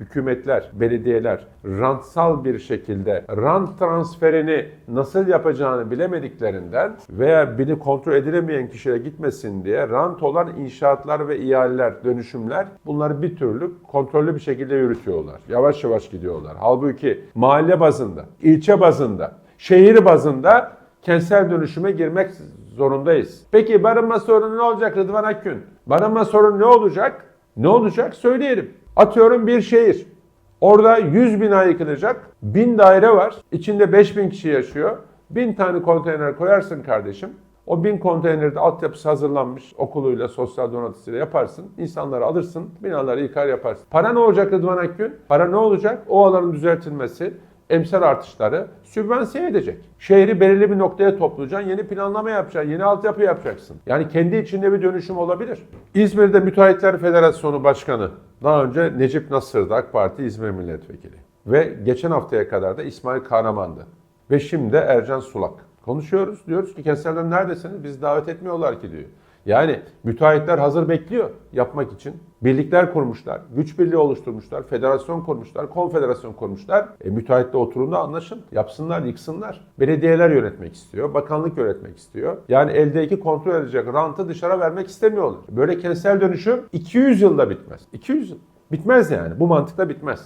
hükümetler, belediyeler rantsal bir şekilde rant transferini nasıl yapacağını bilemediklerinden veya beni kontrol edilemeyen kişiye gitmesin diye rant olan inşaatlar ve ihaleler, dönüşümler bunları bir türlü kontrollü bir şekilde yürütüyorlar. Yavaş yavaş gidiyorlar. Halbuki mahalle bazında, ilçe bazında, şehir bazında kentsel dönüşüme girmek zorundayız. Peki barınma sorunu ne olacak Rıdvan Akgün? Barınma sorunu ne olacak? Ne olacak söyleyelim. Atıyorum bir şehir. Orada 100 bina yıkılacak. 1000 daire var. İçinde 5000 kişi yaşıyor. 1000 tane konteyner koyarsın kardeşim. O 1000 konteynerde altyapısı hazırlanmış okuluyla, sosyal donatısıyla yaparsın. İnsanları alırsın, binaları yıkar yaparsın. Para ne olacak Rıdvan Akgün? Para ne olacak? O alanın düzeltilmesi, emsal artışları sübvanse edecek. Şehri belirli bir noktaya toplayacaksın, yeni planlama yapacaksın, yeni altyapı yapacaksın. Yani kendi içinde bir dönüşüm olabilir. İzmir'de Müteahhitler Federasyonu Başkanı, daha önce Necip Nasır'dı AK Parti İzmir Milletvekili. Ve geçen haftaya kadar da İsmail Kahraman'dı. Ve şimdi Ercan Sulak. Konuşuyoruz, diyoruz ki kentselden neredesiniz? Bizi davet etmiyorlar ki diyor. Yani müteahhitler hazır bekliyor yapmak için. Birlikler kurmuşlar, güç birliği oluşturmuşlar, federasyon kurmuşlar, konfederasyon kurmuşlar. E, müteahhitle oturun da anlaşın, yapsınlar, yıksınlar. Belediyeler yönetmek istiyor, bakanlık yönetmek istiyor. Yani eldeki kontrol edecek rantı dışarı vermek istemiyorlar. Böyle kentsel dönüşüm 200 yılda bitmez. 200 yıl. Bitmez yani. Bu mantıkla bitmez.